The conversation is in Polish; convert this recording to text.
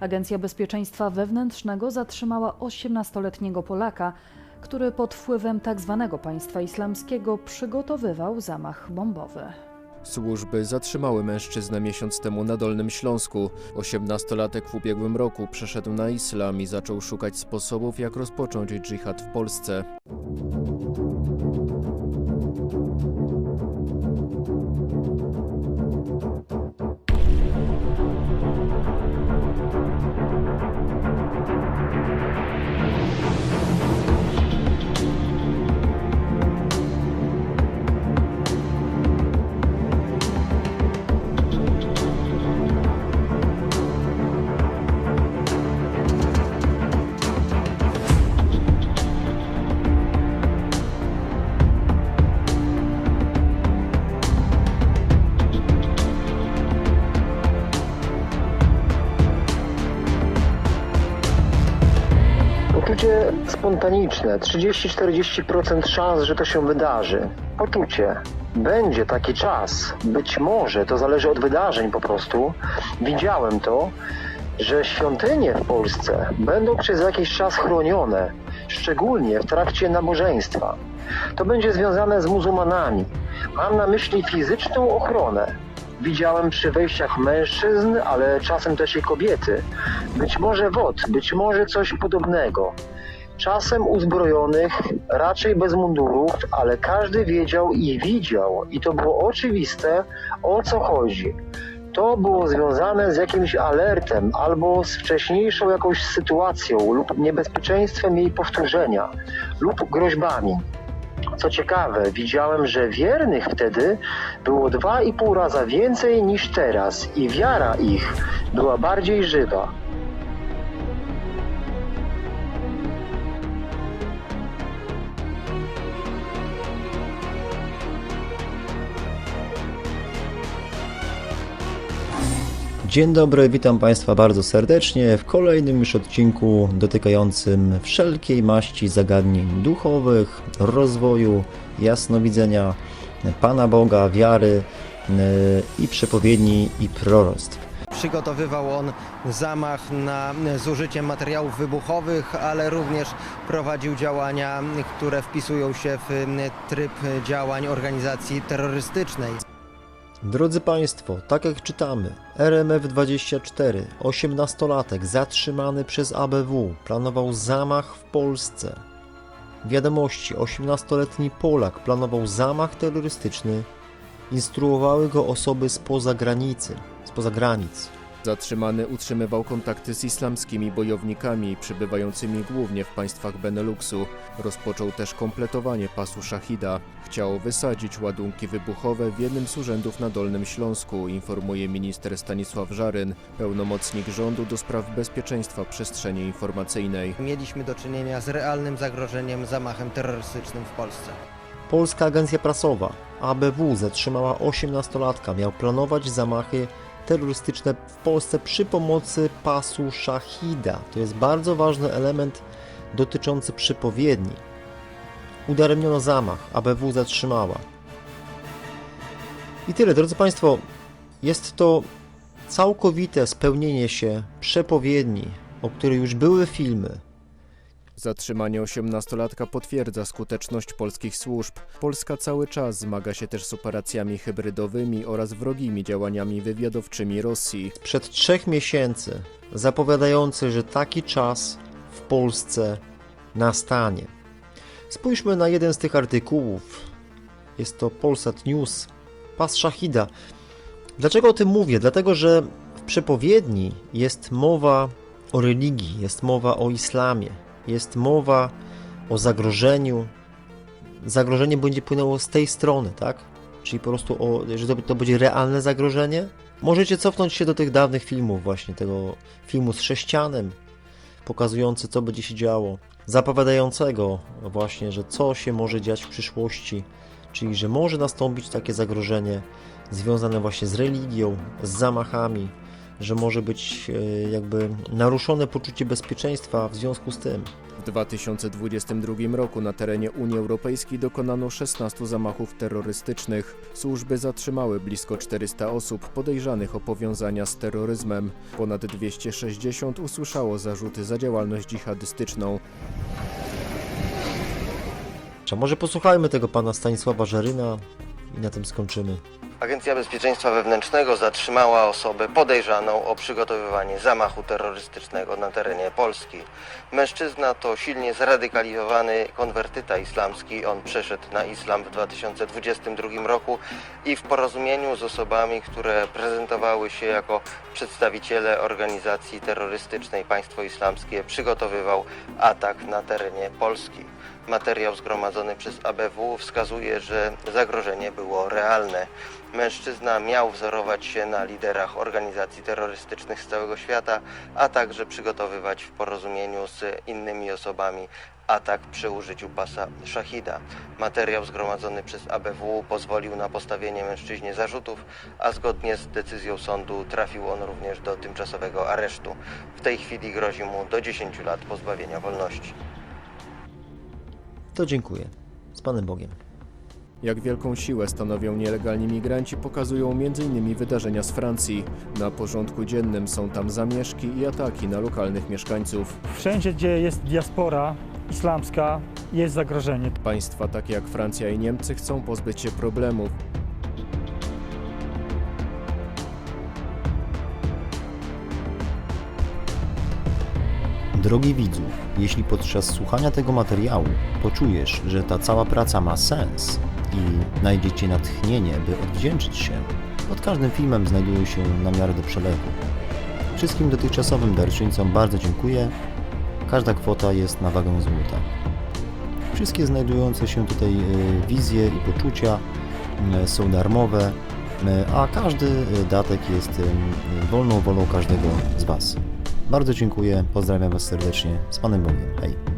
Agencja Bezpieczeństwa Wewnętrznego zatrzymała 18-letniego Polaka, który pod wpływem tzw. państwa islamskiego przygotowywał zamach bombowy. Służby zatrzymały mężczyznę miesiąc temu na Dolnym Śląsku. Osiemnastolatek w ubiegłym roku przeszedł na islam i zaczął szukać sposobów, jak rozpocząć dżihad w Polsce. Spontaniczne, 30-40% szans, że to się wydarzy. Poczucie. Będzie taki czas, być może, to zależy od wydarzeń po prostu. Widziałem to, że świątynie w Polsce będą przez jakiś czas chronione, szczególnie w trakcie nabożeństwa. To będzie związane z muzułmanami. Mam na myśli fizyczną ochronę. Widziałem przy wejściach mężczyzn, ale czasem też i kobiety. Być może wod, być może coś podobnego. Czasem uzbrojonych, raczej bez mundurów, ale każdy wiedział i widział, i to było oczywiste, o co chodzi. To było związane z jakimś alertem albo z wcześniejszą jakąś sytuacją lub niebezpieczeństwem jej powtórzenia lub groźbami. Co ciekawe, widziałem, że wiernych wtedy było dwa i pół raza więcej niż teraz i wiara ich była bardziej żywa. Dzień dobry, witam Państwa bardzo serdecznie w kolejnym już odcinku dotykającym wszelkiej maści zagadnień duchowych, rozwoju, jasnowidzenia Pana Boga, wiary yy, i przepowiedni i proroctw. Przygotowywał on zamach na, z użyciem materiałów wybuchowych, ale również prowadził działania, które wpisują się w tryb działań organizacji terrorystycznej. Drodzy Państwo, tak jak czytamy, RMF24, 18-latek zatrzymany przez ABW, planował zamach w Polsce. Wiadomości, 18-letni Polak planował zamach terrorystyczny, instruowały go osoby spoza granicy, spoza granic. Zatrzymany utrzymywał kontakty z islamskimi bojownikami przybywającymi głównie w państwach Beneluxu. Rozpoczął też kompletowanie pasu Szachida. Chciał wysadzić ładunki wybuchowe w jednym z urzędów na Dolnym Śląsku, informuje minister Stanisław Żaryn, pełnomocnik rządu do spraw bezpieczeństwa przestrzeni informacyjnej. Mieliśmy do czynienia z realnym zagrożeniem zamachem terrorystycznym w Polsce. Polska Agencja Prasowa, ABW, zatrzymała 18-latka, miał planować zamachy terrorystyczne w Polsce przy pomocy pasu Szachida. To jest bardzo ważny element dotyczący przepowiedni. Udaremniono zamach, ABW zatrzymała. I tyle, drodzy Państwo, jest to całkowite spełnienie się przepowiedni, o której już były filmy, Zatrzymanie osiemnastolatka potwierdza skuteczność polskich służb. Polska cały czas zmaga się też z operacjami hybrydowymi oraz wrogimi działaniami wywiadowczymi Rosji. sprzed trzech miesięcy zapowiadający, że taki czas w Polsce nastanie. Spójrzmy na jeden z tych artykułów. Jest to Polsat News, pas Szachida. Dlaczego o tym mówię? Dlatego, że w przepowiedni jest mowa o religii, jest mowa o islamie, jest mowa o zagrożeniu. Zagrożenie będzie płynęło z tej strony, tak? Czyli po prostu, o, że to, to będzie realne zagrożenie. Możecie cofnąć się do tych dawnych filmów, właśnie tego filmu z sześcianem, pokazujący, co będzie się działo, zapowiadającego właśnie, że co się może dziać w przyszłości, czyli że może nastąpić takie zagrożenie związane właśnie z religią, z zamachami, że może być e, jakby naruszone poczucie bezpieczeństwa w związku z tym. W 2022 roku na terenie Unii Europejskiej dokonano 16 zamachów terrorystycznych. Służby zatrzymały blisko 400 osób podejrzanych o powiązania z terroryzmem. Ponad 260 usłyszało zarzuty za działalność dżihadystyczną. Czy może posłuchajmy tego pana Stanisława Żeryna i na tym skończymy. Agencja Bezpieczeństwa Wewnętrznego zatrzymała osobę podejrzaną o przygotowywanie zamachu terrorystycznego na terenie Polski. Mężczyzna to silnie zradykalizowany konwertyta islamski. On przeszedł na islam w 2022 roku i w porozumieniu z osobami, które prezentowały się jako przedstawiciele organizacji terrorystycznej Państwo Islamskie, przygotowywał atak na terenie Polski. Materiał zgromadzony przez ABW wskazuje, że zagrożenie było realne. Mężczyzna miał wzorować się na liderach organizacji terrorystycznych z całego świata, a także przygotowywać w porozumieniu z innymi osobami atak przy użyciu pasa Shahida. Materiał zgromadzony przez ABW pozwolił na postawienie mężczyźnie zarzutów, a zgodnie z decyzją sądu trafił on również do tymczasowego aresztu. W tej chwili grozi mu do 10 lat pozbawienia wolności. To dziękuję. Z Panem Bogiem. Jak wielką siłę stanowią nielegalni migranci pokazują m.in. wydarzenia z Francji. Na porządku dziennym są tam zamieszki i ataki na lokalnych mieszkańców. Wszędzie, gdzie jest diaspora islamska, jest zagrożenie. Państwa takie jak Francja i Niemcy chcą pozbyć się problemów. Drogi widzu, jeśli podczas słuchania tego materiału poczujesz, że ta cała praca ma sens i znajdziecie natchnienie, by odwdzięczyć się, pod każdym filmem znajdują się namiary do przelewu. Wszystkim dotychczasowym darczyńcom bardzo dziękuję. Każda kwota jest na wagę złota. Wszystkie znajdujące się tutaj e, wizje i poczucia są darmowe, a każdy e, datek jest wolną wolą każdego z Was. Bardzo dziękuję, pozdrawiam Was serdecznie. Z Panem Bogiem. Hej.